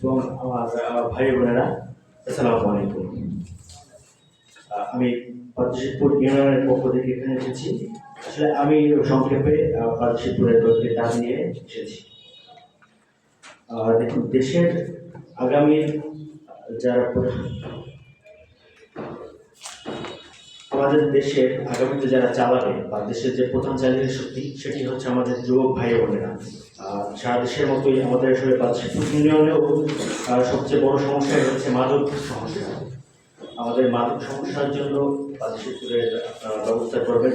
এবং আমার ভাই বোনেরা, আসসালামু আলাইকুম। আমি ইউনিয়নের পক্ষ থেকে এখানে এসেছি। আসলে আমি সংক্ষেপে পাদ্রশিবপুরের কয়েকটি দাবি নিয়ে এসেছি। দেখুন, দেশের আগামী, যারা আমাদের দেশের আগামীতে যারা চালাবে বা দেশের যে প্রধান চ্যালেঞ্জের শক্তি সেটি হচ্ছে আমাদের যুবক ভাই বোনেরা। সারা দেশের মতোই আমাদের আসলে বাদশাহপুর ইউনিয়নেও সবচেয়ে বড় সমস্যাই হচ্ছে মাদক সমস্যা। আমাদের মাদক সমস্যার জন্য বাদশাহপুরের আপনারা ব্যবস্থা করবেন।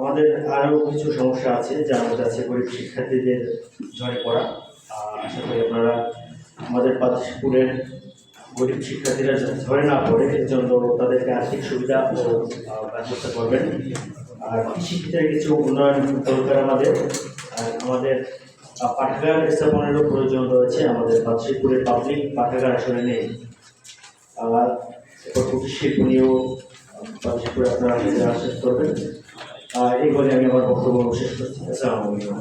আমাদের আরও কিছু সমস্যা আছে, যার আমাদের আছে গরিব শিক্ষার্থীদের ঝরে পড়া। আশা করি আপনারা আমাদের পাদশপুরের গরিব শিক্ষার্থীরা ঝরে না পড়ে, এর জন্য তাদেরকে আর্থিক সুবিধা ও ব্যবস্থা করবেন। আর কৃষিক্ষেত্রে কিছু উন্নয়ন দরকার আমাদের। আর আমাদের পাঠাগার স্থাপনেরও প্রয়োজন রয়েছে আমাদের পাদশপুরের পাবলিক পাঠাগার আসলে নেই। আর কুটির শিল্প নিয়েও আপনারা আমাদের আশ্বাস করবেন। আর এই বলে আমি আমার বক্তব্য শেষ করছি। আসসালামু আলাইকুম।